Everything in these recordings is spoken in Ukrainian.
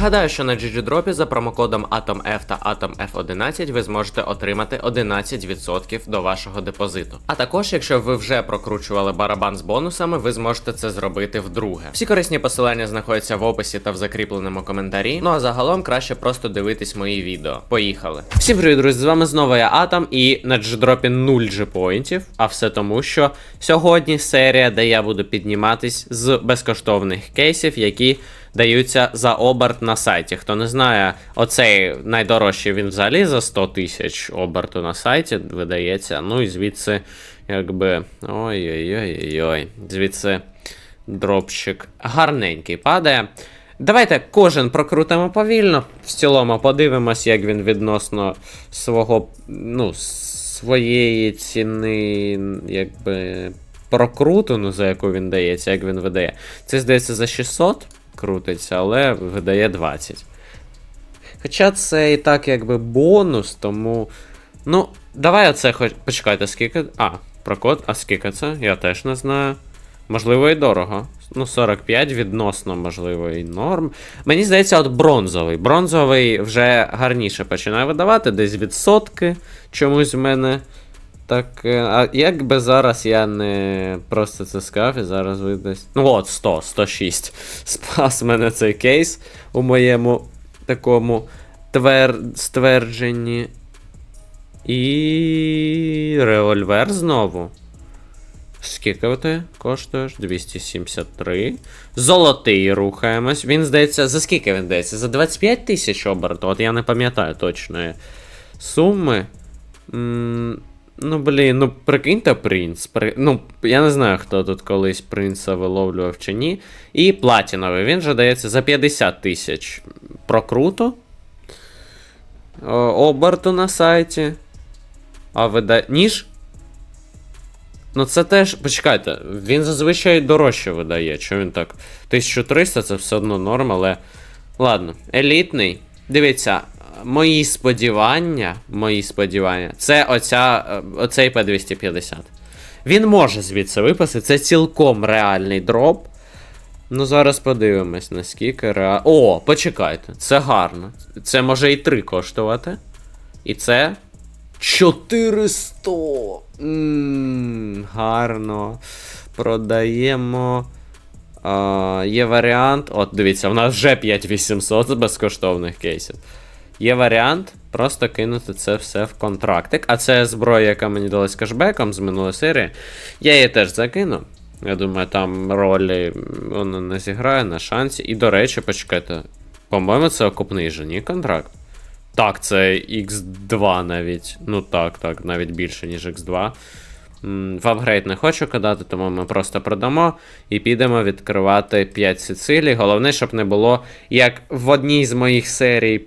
Нагадаю, що на GGDrop за промокодом AtomF та AtomF11 ви зможете отримати 11% до вашого депозиту. А також, якщо ви вже прокручували барабан з бонусами, ви зможете це зробити вдруге. Всі корисні посилання знаходяться в описі та в закріпленому коментарі. Ну а загалом краще просто дивитись мої відео. Поїхали. Всім привіт, друзі! З вами знову я Атом і на GGDrop 0 G-поінтів. А все тому, що сьогодні серія, де я буду підніматись з безкоштовних кейсів, які даються за оберт на сайті. Хто не знає, оцей найдорожчий він взагалі за 100 тисяч оберту на сайті видається. Ну і звідси, якби. Ой-ой-ой-ой. Звідси дропчик гарненький падає. Давайте кожен прокрутимо повільно. В цілому подивимось, як він відносно свого, ну, своєї ціни, якби. Прокруту, ну, за яку він дається, як він видає. Це здається за 600 крутиться, але видає 20. Хоча це і так якби бонус, тому. Ну, давай оце хоч. Почекайте, скільки. А, прокод, а скільки це? Я теж не знаю. Можливо, і дорого. Ну, 45 відносно, можливо, і норм. Мені здається, от бронзовий. Бронзовий вже гарніше починає видавати, десь відсотки чомусь в мене. Так, е, а як би зараз я не просто це сказав і зараз видасть. Ну от, 100, 106. Спас мене цей кейс у моєму такому твер... ствердженні. І. револьвер знову. Скільки ти коштуєш? 273. Золотий рухаємось. Він здається, за скільки він здається? За 25 тисяч оберту. От я не пам'ятаю точної суми. М, Ну, блін, ну прикиньте принц. При... Ну, я не знаю, хто тут колись принца виловлював чи ні. І платіновий. Він же дається за 50 тисяч прокруту. О, оберту на сайті. А вида... Ніж? Ну, це теж. Почекайте, він зазвичай дорожче видає. Що він так? 1300 це все одно норм, але. Ладно, елітний. Дивіться, мої сподівання. Мої сподівання. Це оця, е, оцей P250. Він може звідси випасти. Це цілком реальний дроп. Ну, зараз подивимось, наскільки реально. О, почекайте, це гарно. Це може і 3 коштувати. І це 400. Ммм, гарно. Продаємо. А, є варіант. От, дивіться, у нас вже 5800 з безкоштовних кейсів. Є варіант просто кинути це все в контрактик. А це зброя, яка мені далась кешбеком з минулої серії. Я її теж закину. Я думаю, там ролі вона не зіграє на шансі. І, до речі, почекайте. По-моєму, це окупний же, ні, контракт. Так, це X2 навіть. Ну так, так, навіть більше, ніж X2. В апгрейд не хочу кидати, тому ми просто продамо і підемо відкривати 5 Сицилій. Головне, щоб не було, як в одній з моїх серій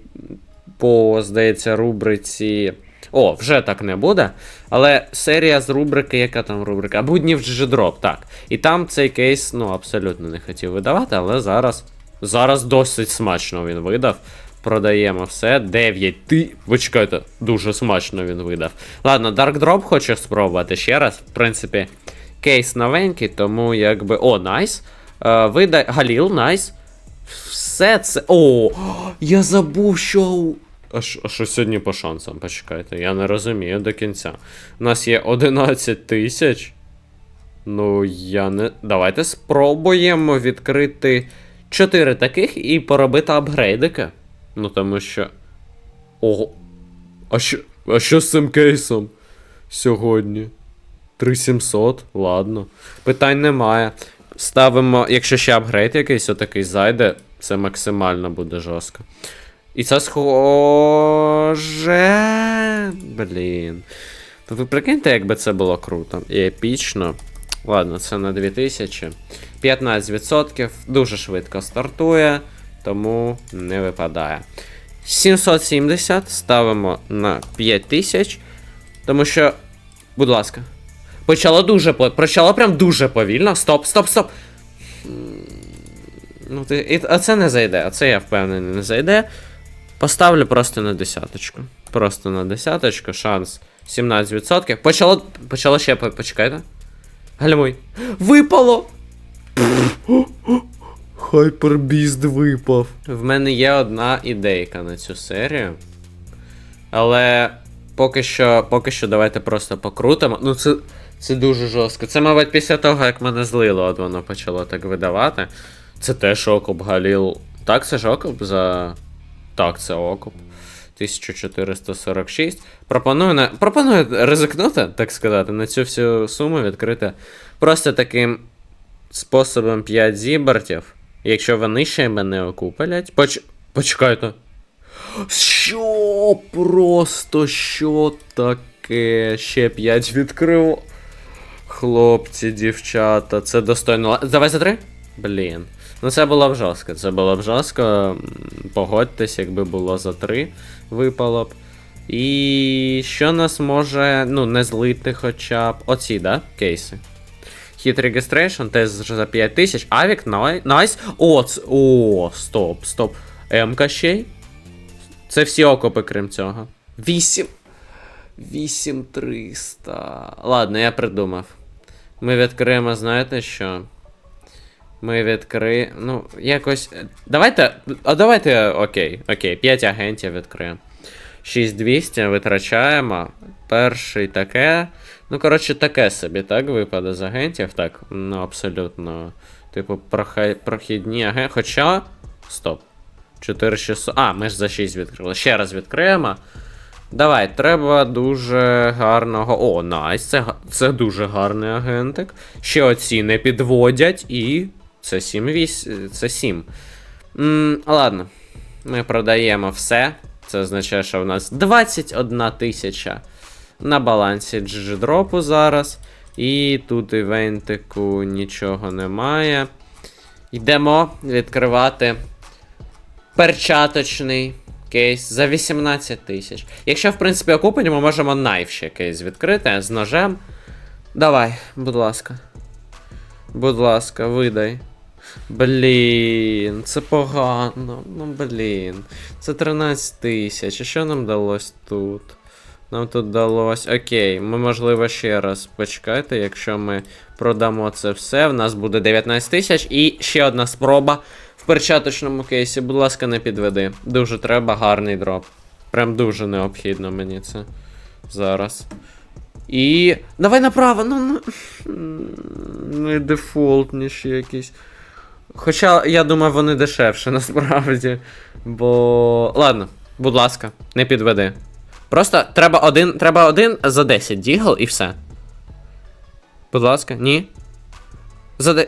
по, здається, рубриці. О, вже так не буде. Але серія з рубрики, яка там рубрика? Буднів Джидроп, так. І там цей кейс, ну, абсолютно не хотів видавати, але зараз. Зараз досить смачно він видав. Продаємо все. 9 ти. Ви чекайте, дуже смачно він видав. Ладно, Dark Drop хочу спробувати ще раз. В принципі, кейс новенький, тому якби. О, найс. Е, вида... Галіл, найс. Все це. О! Я забув, що. А що сьогодні по шансам? Почекайте, я не розумію до кінця. У нас є 11 тисяч. Ну, я не. Давайте спробуємо відкрити 4 таких і поробити апгрейдики. Ну, тому що. Ого. А що, а що з цим кейсом сьогодні? 3700, ладно. Питань немає. Ставимо, якщо ще апгрейд якийсь отакий зайде, це максимально буде жорстко. І це схоже. Блін. То ви прикиньте, якби це було круто і епічно. Ладно, це на 2000. 15% дуже швидко стартує, тому не випадає. 770 ставимо на 5000. Тому що, будь ласка. Почало дуже почало прям дуже повільно. Стоп, стоп, стоп. Ну, ти, а це не зайде, а це я впевнений, не зайде. Поставлю просто на десяточку. Просто на десяточку, шанс 17%. Почало. Почало ще по- почекайте. Гальмуй. Випало! Хайпербіст випав. В мене є одна ідейка на цю серію. Але поки що, поки що давайте просто покрутимо. Ну, це, це дуже жорстко. Це, мабуть, після того, як мене злило, от воно почало так видавати. Це теж окуп Галіл. Так, це ж окуп за. Так, це окуп. 1446. Пропоную, на... Пропоную ризикнути, так сказати, на цю всю суму відкрити просто таким способом 5 зібертів. Якщо вони ще мене окупалять. Поч... Почекайте. Що просто що таке? Ще 5 відкрив. Хлопці, дівчата, це достойно. Давай за 3? Блін. Ну це було б жорстко. Це було б жорстко. Погодьтесь, якби було за 3, випало б. І що нас може, ну, не злити хоча б. Оці, да? Кейси. Hit Registration, тест за 5000. Авік, найс. О, ц- стоп, стоп. МК ще й? Це всі окопи, крім цього. 8. 8300. Ладно, я придумав. Ми відкриємо, знаєте що? Ми відкри... Ну, якось. Давайте. А давайте. Окей, окей, 5 агентів відкриємо. 6200 витрачаємо. Перший таке. Ну, коротше, таке собі, так, випаде з агентів. Так, ну, абсолютно. Типу, прохай... прохідні агенти. Хоча. Стоп. 4600. А, ми ж за 6 відкрили. Ще раз відкриємо. Давай, треба дуже гарного. О, найс, це, це дуже гарний агентик. Ще оці не підводять і. Це 7 вісь... Це 7. М, ладно. Ми продаємо все. Це означає, що в нас 21 тисяча на балансі GG-дропу зараз. І тут івентику нічого немає. Йдемо відкривати перчаточний кейс за 18 тисяч. Якщо, в принципі, окупені, ми можемо найв кейс відкрити з ножем. Давай, будь ласка. Будь ласка, видай. Блін, це погано. Ну блін. Це 13 тисяч. А що нам далось тут? Нам тут далось. Окей, ми, можливо, ще раз почекайте, якщо ми продамо це все. В нас буде 19 тисяч. І ще одна спроба в перчаточному кейсі. Будь ласка, не підведи. Дуже треба гарний дроп. Прям дуже необхідно мені це зараз. І. Давай направо, ну. ну... І дефолтніші якісь. Хоча я думаю, вони дешевше насправді. Бо. Ладно, будь ласка, не підведи. Просто треба один. Треба один за 10 дігл і все. Будь ласка, ні. За де.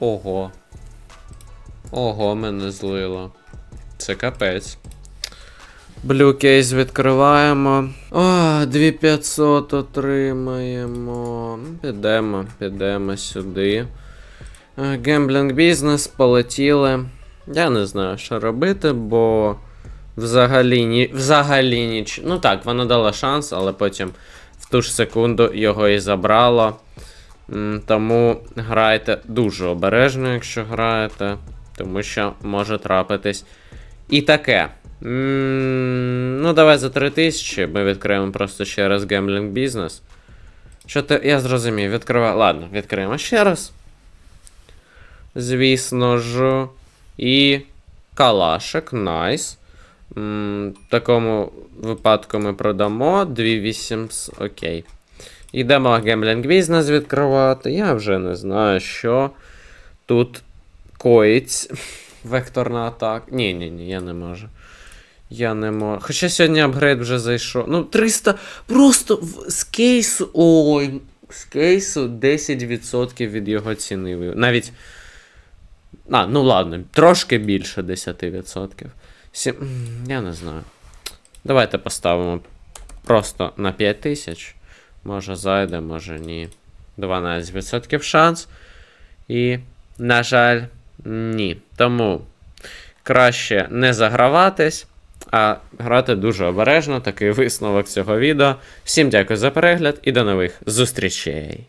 Ого. Ого, мене злило. Це капець. Блю кейс відкриваємо. О, 2500 отримаємо. Підемо, підемо сюди. Е, Гемблінг бізнес, полетіли. Я не знаю, що робити, бо взагалі ні, взагалі ніч. Ну так, вона дала шанс, але потім в ту ж секунду його і забрало. Тому грайте дуже обережно, якщо граєте, тому що може трапитись і таке. Ну, давай за 3000 ми відкриємо просто ще раз гемблінг бізнес. Що ти. Я зрозумів, відкриваю. Ладно, відкриємо ще раз. Звісно ж. І. Калашик, найс. В такому випадку ми продамо 2800. Окей. Йдемо гемблінг бізнес відкривати. Я вже не знаю, що тут коїться. Векторна атака. Ні, ні, ні, я не можу. Я не можу. Хоча сьогодні апгрейд вже зайшов. Ну, 300. Просто з кейсу. Ой. З кейсу 10% від його ціни. Навіть. А, ну ладно, трошки більше 10%. Сім... Я не знаю. Давайте поставимо просто на 5000. Може зайде, може ні. 12% шанс. І, на жаль, ні. Тому краще не заграватись, а грати дуже обережно. Такий висновок цього відео. Всім дякую за перегляд і до нових зустрічей.